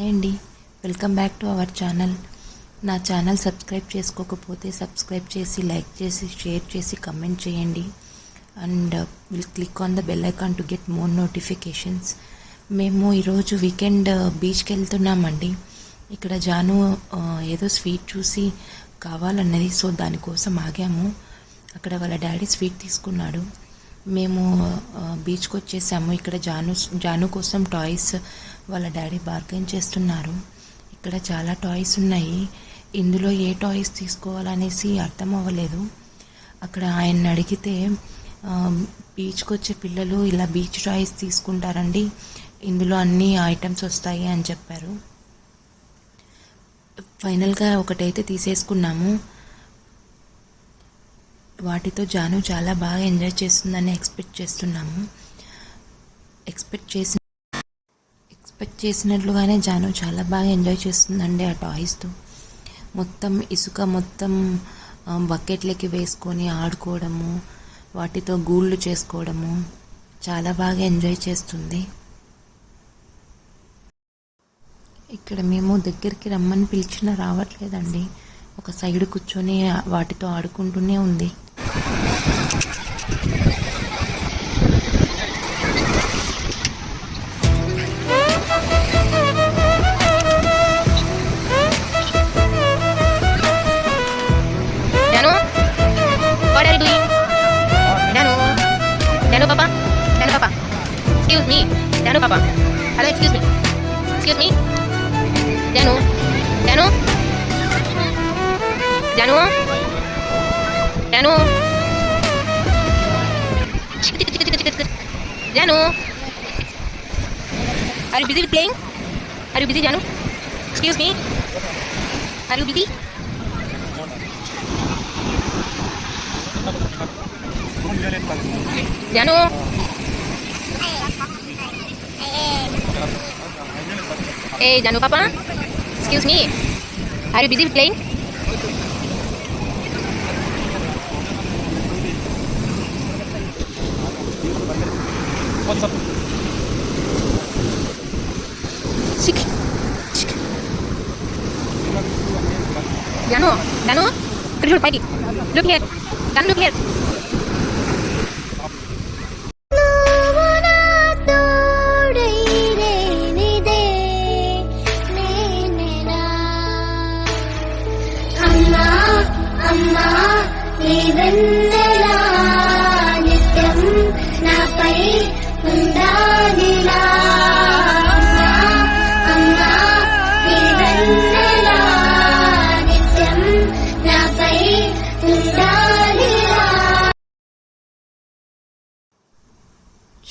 Hi అండి. Welcome back to our channel. నా channel subscribe చేసుకోకపోతే సబ్స్క్రైబ్ చేసి లైక్ చేసి షేర్ చేసి కమెంట్ చేయండి. And will click on the bell icon to get more notifications. మేము ఈరోజు వీకెండ్ uh, బీచ్కి వెళ్తున్నామండి. ఇక్కడ జాను uh, ఏదో స్వీట్ చూసి కావాలన్నది సో దానికోసం ఆగాము. అక్కడ వాళ్ళ డాడీ స్వీట్ తీసుకున్నాడు. మేము uh, బీచ్కి వచ్చేసాము. ఇక్కడ జాను జాను కోసం టాయ్స్ వాళ్ళ డాడీ బార్గెన్ చేస్తున్నారు. ఇక్కడ చాలా టాయ్స్ ఉన్నాయి. ఇందులో ఏ టాయ్స్ తీసుకోవాలనేసి అర్థం అవ్వలేదు. అక్కడ ఆయన అడిగితే బీచ్కి వచ్చే పిల్లలు ఇలా బీచ్ టాయ్స్ తీసుకుంటారండి. ఇందులో అన్ని ఐటమ్స్ వస్తాయి అని చెప్పారు. ఫైనల్గా ఒకటైతే తీసేసుకున్నాము. వాటితో జాను చాలా బాగా ఎంజాయ్ చేస్తుందని ఎక్స్పెక్ట్ చేస్తున్నాము. ఎక్స్పెక్ట్ చేసి ఎక్స్పెక్ట్ చేసినట్లుగానే జాను చాలా బాగా ఎంజాయ్ చేస్తుందండి ఆ టాయ్స్తో. మొత్తం ఇసుక మొత్తం బకెట్లకి వేసుకొని ఆడుకోవడము వాటితో గూళ్ళు చేసుకోవడము చాలా బాగా ఎంజాయ్ చేస్తుంది. ఇక్కడ మేము దగ్గరికి రమ్మని పిలిచినా రావట్లేదండి. ఒక సైడ్ కూర్చొని వాటితో ఆడుకుంటూనే ఉంది. Me, Danu Papa. Hello, excuse me. Excuse me. Danu, Danu. Danu. Danu. Danu. Are you busy with playing? Are you busy, Danu? Excuse me. Are you busy? Janu. Hey, Janu Papa. Excuse me. Are you busy playing? Sik. Sik. Janu, Janu, could you look Mikey? Look here. Janu, look here. నాపై ఉండాలిలా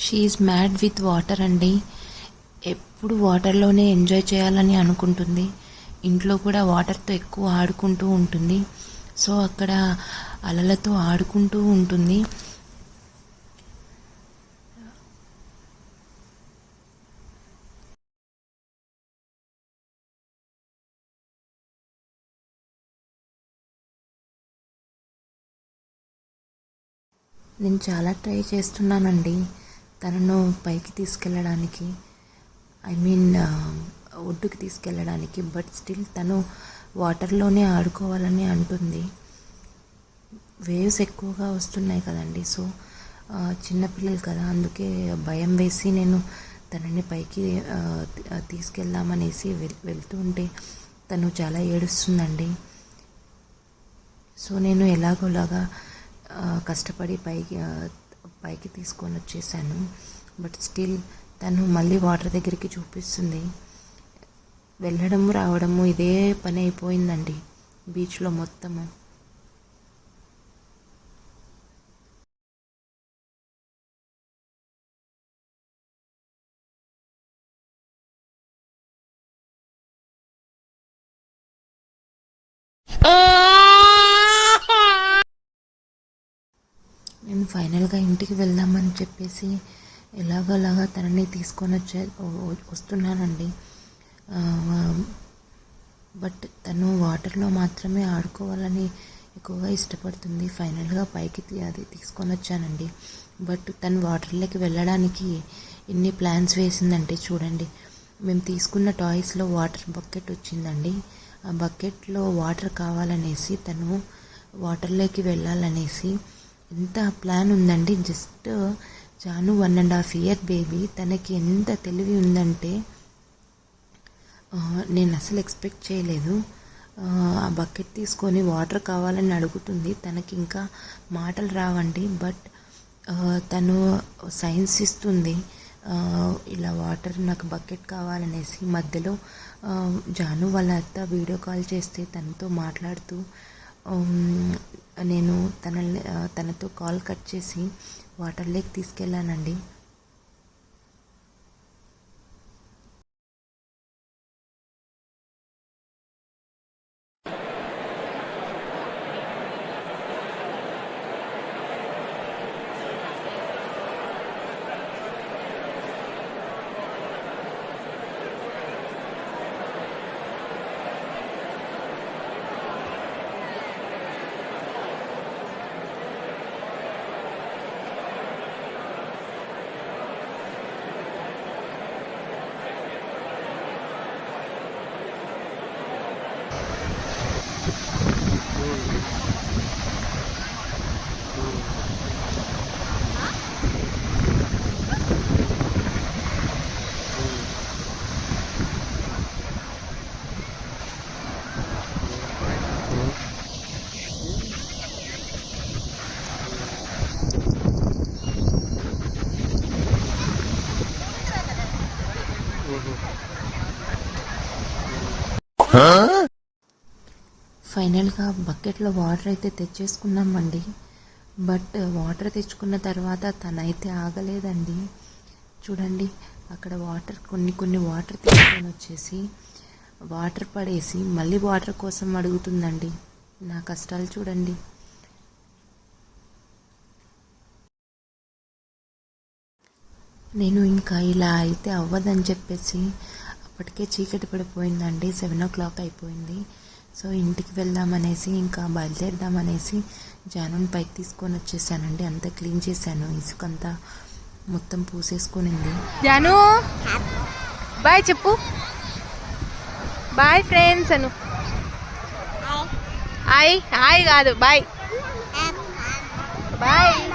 షీఈ్ mad with water అండి. ఎప్పుడు వాటర్లోనే enjoy చేయాలని అనుకుంటుంది. ఇంట్లో కూడా వాటర్తో ఎక్కువ ఆడుకుంటూ ఉంటుంది. సో అక్కడ అలలతో ఆడుకుంటూ ఉంటుంది. నేను చాలా ట్రై చేస్తున్నానండి తనను పైకి తీసుకెళ్ళడానికి. ఐ మీన్ ఒడ్డుకి తీసుకెళ్ళడానికి బట్ స్టిల్ తను వాటర్లోనే ఆడుకోవాలని అంటుంది. వేవ్స్ ఎక్కువగా వస్తున్నాయి కదండి సో చిన్నపిల్లలు కదా అందుకే భయం వేసి నేను తనని పైకి తీసుకెళ్దామనేసి వెళ్తూ ఉంటే తను చాలా ఏడుస్తుందండి. సో నేను ఎలాగోలాగా కష్టపడి పైకి పైకి తీసుకొని వచ్చేసాను. బట్ స్టిల్ తను మళ్ళీ వాటర్ దగ్గరికి చూపిస్తుంది. వెళ్ళడము రావడము ఇదే పని అయిపోయిందండి బీచ్లో మొత్తము. నేను ఫైనల్గా ఇంటికి వెళ్దామని చెప్పేసి ఎలాగోలాగా తనని తీసుకొని వచ్చే వస్తున్నానండి. బట్ తను వాటర్లో మాత్రమే ఆడుకోవాలని ఎక్కువగా ఇష్టపడుతుంది. ఫైనల్గా పైకి అది తీసుకొని వచ్చానండి. బట్ తను వాటర్లోకి వెళ్ళడానికి ఎన్ని ప్లాన్స్ వేసిందంటే చూడండి. మేము తీసుకున్న టాయ్స్లో వాటర్ బకెట్ వచ్చిందండి. ఆ బకెట్లో వాటర్ కావాలనేసి తను వాటర్లోకి వెళ్ళాలనేసి ఎంత ప్లాన్ ఉందండి just Janu one and half year baby తనకి ఎంత తెలివి ఉందంటే నేను అసలు ఎక్స్పెక్ట్ చేయలేదు. ఆ, బకెట్ తీసుకొని వాటర్ కావాలని అడుగుతుంది. తనకి ఇంకా మాటలు రావండి బట్ తను సైన్స్ ఇస్తుంది. ఇలా వాటర్ నాకు బకెట్ కావాలనేసి మధ్యలో జాను వాళ్ళ అత్త వీడియో కాల్ చేస్తే తనతో మాట్లాడుతూ నేను తన తనతో కాల్ కట్ చేసి వాటర్ లేక్ తీసుకెళ్ళానండి. ఫైనల్గా బకెట్లో వాటర్ అయితే తెచ్చేసుకున్నామండి. బట్ వాటర్ తెచ్చుకున్న తర్వాత తనైతే ఆగలేదండి. చూడండి అక్కడ వాటర్ కొన్ని కొన్ని వాటర్ తీసుకొని వచ్చేసి వాటర్ పడేసి మళ్ళీ వాటర్ కోసం అడుగుతుందండి. నా కష్టాలు చూడండి. నేను ఇంకా ఇలా అయితే అవ్వదని చెప్పేసి అప్పటికే చీకటి పడిపోయిందండి. సెవెన్ ఓ క్లాక్ అయిపోయింది. సో ఇంటికి వెళ్దామనేసి ఇంకా బయలుదేరదామనేసి జానుని పైకి తీసుకొని వచ్చేసానండి. అంతా క్లీన్ చేశాను. ఇసుకంతా మొత్తం పూసేసుకునింది. జాను! బాయ్ చెప్పు. బాయ్ ఫ్రెండ్స్ అను. హాయ్. హాయ్. కాదు. బాయ్. బాయ్.